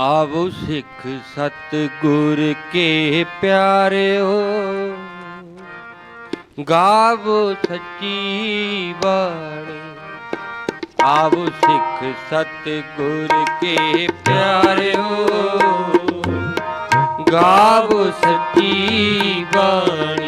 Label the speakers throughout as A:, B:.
A: ਆਵੋ ਸਿੱਖ ਸਤ ਗੁਰ ਕੇ ਪਿਆਰਿਓ। ਗਾਵੋ ਸੱਚੀ ਬਾਣੀ। ਆਵੋ ਸਿੱਖ ਸਤ ਗੁਰ ਕੇ ਪਿਆਰਿਓ। ਗਾਵੋ ਸੱਚੀ ਬਾਣੀ।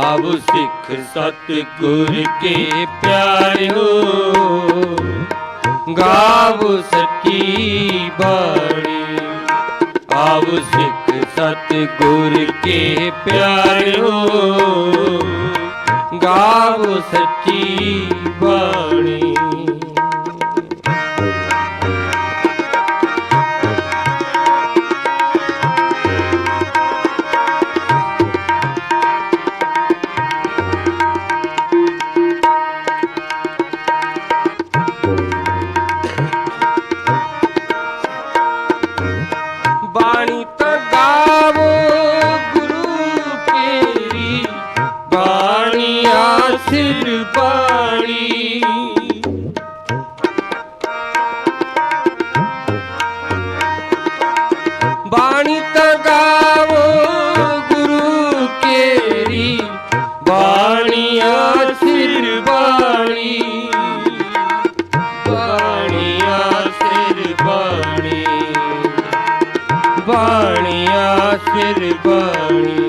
A: ਆਵ ਸਿੱਖ ਸਤ ਗੁਰ ਕੇ ਪਿਆਰਿਓ, ਗਾਵ ਸੱਚੀ ਬਾਣੀ। ਆਵ ਸਿੱਖ ਸਤ ਗੁਰ ਕੇ ਪਿਆਰਿਓ, ਗਾਵ ਸੱਚੀ ਬਾਣੀ। ਬਾਣੀ।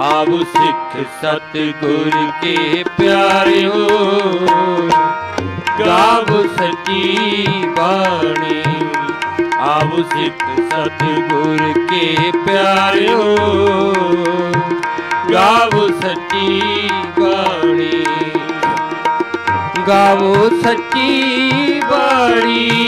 A: ਆਵ ਸਿੱਖ ਸਤ ਗੁਰ ਕੇ ਪਿਆਰਿਓ, ਗਾਵ ਸੱਚੀ ਬਾਣੀ। ਆਵ ਸਿੱਖ ਸਤ ਗੁਰ ਕੇ ਪਿਆਰਿਓ, ਗਾਵ ਸੱਚੀ ਬਾਣੀ। ਗਾਵੋ ਸੱਚੀ ਬਾਣੀ।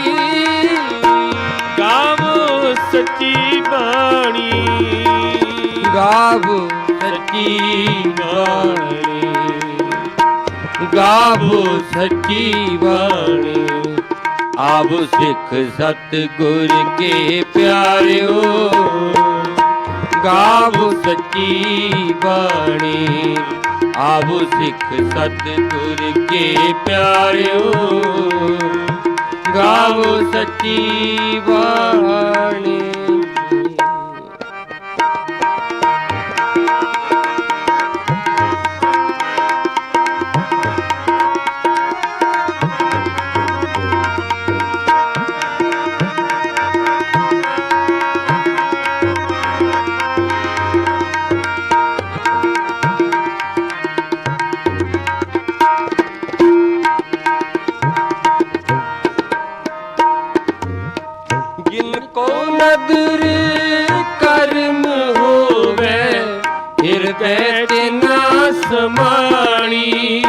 A: ਸੱਚੀ ਬਾਣੀ?
B: ਗਾਵੋ ਸੱਚੀ ਬਾਣੀ।
A: ਆਵ ਸਿੱਖ ਸਤ ਗੁਰ ਕੇ ਪਿਆਰਿਓ। ਗਾਵੋ ਸੱਚੀ ਬਾਣੀ। ਆਵ ਸਿੱਖ ਸਤ ਗੁਰ ਕੇ ਪਿਆਰਿਓ। ਗਾਵੋ ਸੱਚੀ ਬਾਣੀ। ਹਿਰਦੈ ਤੇ ਨਾ ਸਮਾਣੀ।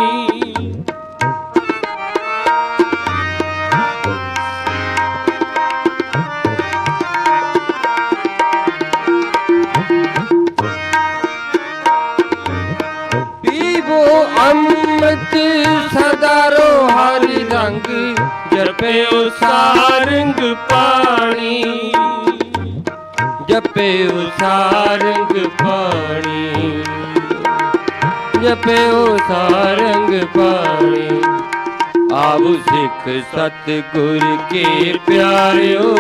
A: ਪੀਵੋ ਅੰਮ੍ਰਿਤ ਸਦਾਰੋ ਹਰਿ ਰੰਗ, ਜਪਿਓ ਸਾਰੰਗ ਪਾਣੀ। ਜਪਿਓ ਸਾਰੰਗ ਪਾਣੀ। ਜਪਿਓ ਸਾਰੰਗ ਪਾਣੀ। ਆਵ ਸਿੱਖ ਸਤ ਗੁਰ ਕੇ ਪਿਆਰਿਓ,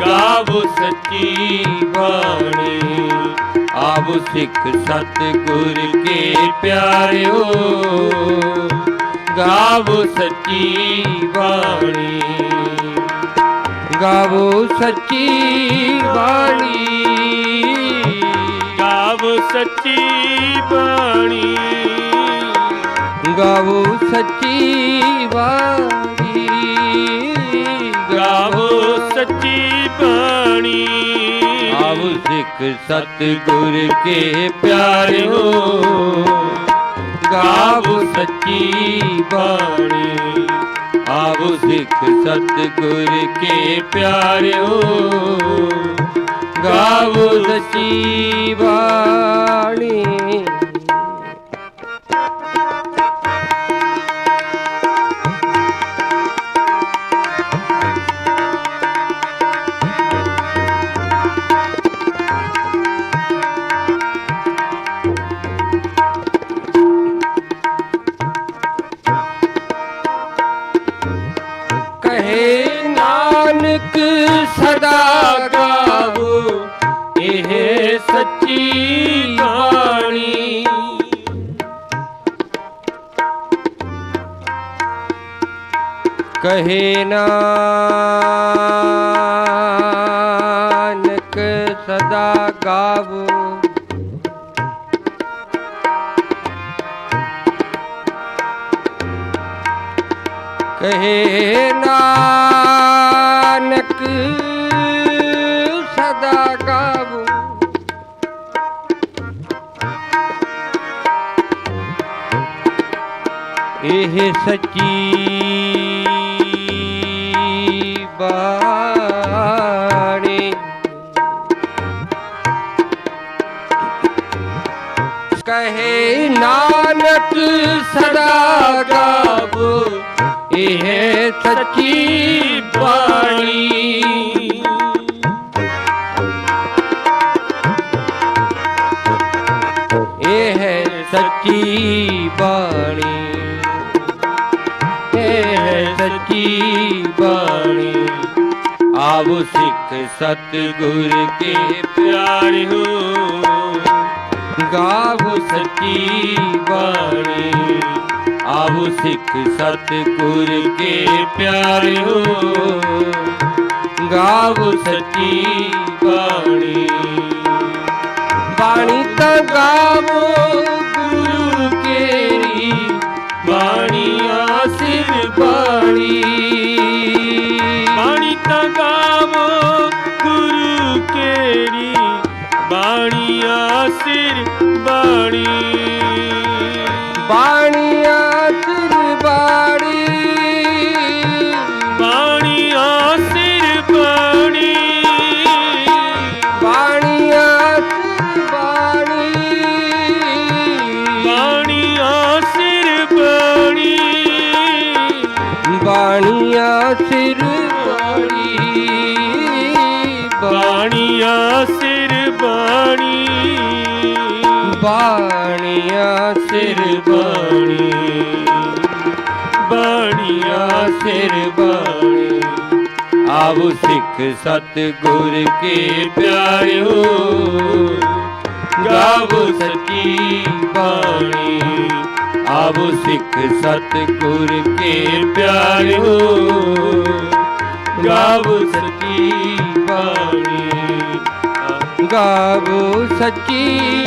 B: ਗਾਵੋ ਸੱਚੀ
A: ਬਾਣੀ। ਆਵ ਸਿੱਖ ਸਤ ਗੁਰ ਕੇ ਪਿਆਰਿਓ, ਗਾਵੋ ਸੱਚੀ ਬਾਣੀ। ਗਾਵੋ ਸੱਚੀ ਬਾਣੀ।
B: ਸੱਚੀ ਬਾਣੀ।
A: ਗਾਵੋ ਸੱਚੀ ਬਾਣੀ
B: ਗਾਵੋ ਸੱਚੀ ਬਾਣੀ।
A: ਆਵ ਸਿੱਖ ਸਤ ਗੁਰ ਕੇ ਪਿਆਰਿਓ ਗਾਵੋ ਸੱਚੀ ਬਾਣੀ। ਆਵ ਸਿੱਖ ਸਤ ਗੁਰ ਕੇ ਪਿਆਰਿਓ ગાવું સચી ਕਹੇ ਨਾਨਕ ਸਦਾ ਗਾਵੋ। ਕਹੇ ਨਾਨਕ ਸਦਾ ਗਾਵੋ। ਇਹ ਸੱਚੀ ਕਹੇ ਨਾਨਕ ਸਦਾ ਗਾਵੋ ਇਹ ਸੱਚੀ ਬਾਣੀ। ਇਹ ਸੱਚੀ ਬਾਣੀ। ਇਹ ਸੱਚੀ ਬਾਣੀ। ਆਵੋ ਸਿੱਖ ਸਤ ਗੁਰ ਕੇ ਪਿਆਰਿਓ। ਗਾਵੋ ਸੱਚੀ ਬਾਣੀ ਆਵੋ ਸਿੱਖ ਸਤਿਗੁਰ ਕੇ ਪਿਆਰਿਓ। ਗਾਵੋ ਸੱਚੀ ਬਾਣੀ ਬਾਣੀ ਤਾਂ ਗਾਵੋ। ਆਸਿਰ ਬਾਣੀ।
B: ਬਾਣੀ ਆਸਿਰ ਬਾਣੀ।
A: ਬਾਣੀ ਆਸਿਰ ਬਾਣੀ।
B: ਬਾਣੀ ਆਸਿਰ ਬਾਣੀ।
A: ਬਾਣੀ ਆਸਿਰ ਬਾਣੀ।
B: ਬਾਣੀ ਆਸਿਰ ਬਾਣੀ।
A: ਬਾਣੀ ਆਸਿਰ ਬਾਣੀਆਂ ਸਿਰ ਬਾਣੀ। ਬਾਣੀਆਂ ਸਿਰ ਬਾਣੀ। ਆਵੋ ਸਿੱਖ ਸਤ ਗੁਰ ਕੇ ਪਿਆਰਿਓ, ਗਾਵੋ ਸੱਚੀ ਬਾਣੀ। ਆਵੋ ਸਿੱਖ ਸਤ ਗੁਰ ਕੇ ਪਿਆਰਿਓ, ਗਾਵੋ ਸੱਚੀ ਬਾਣੀ। ਗਾਵੋ ਸੱਚੀ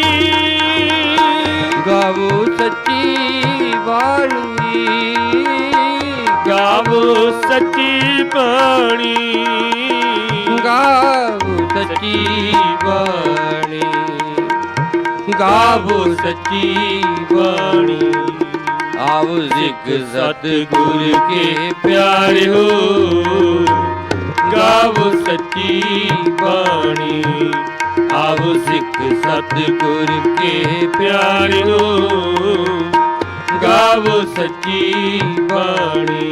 A: ਸੱਚੀ ਬਾਣੀ।
B: ਗਾਵੋ ਸੱਚੀ ਬਾਣੀ।
A: ਗਾਵੋ ਸੱਚੀ ਬਾਣੀ। ਆਵ ਸਿੱਖ ਸਤਿਗੁਰ ਕੇ ਪਿਆਰਿਓ ਗਾਵੋ ਸੱਚੀ ਬਾਣੀ। ਆਵੋ ਸਿੱਖ ਸਤਿਗੁਰ ਕੇ ਪਿਆਰਿਓ ਗਾਵੋ ਸੱਚੀ ਬਾਣੀ।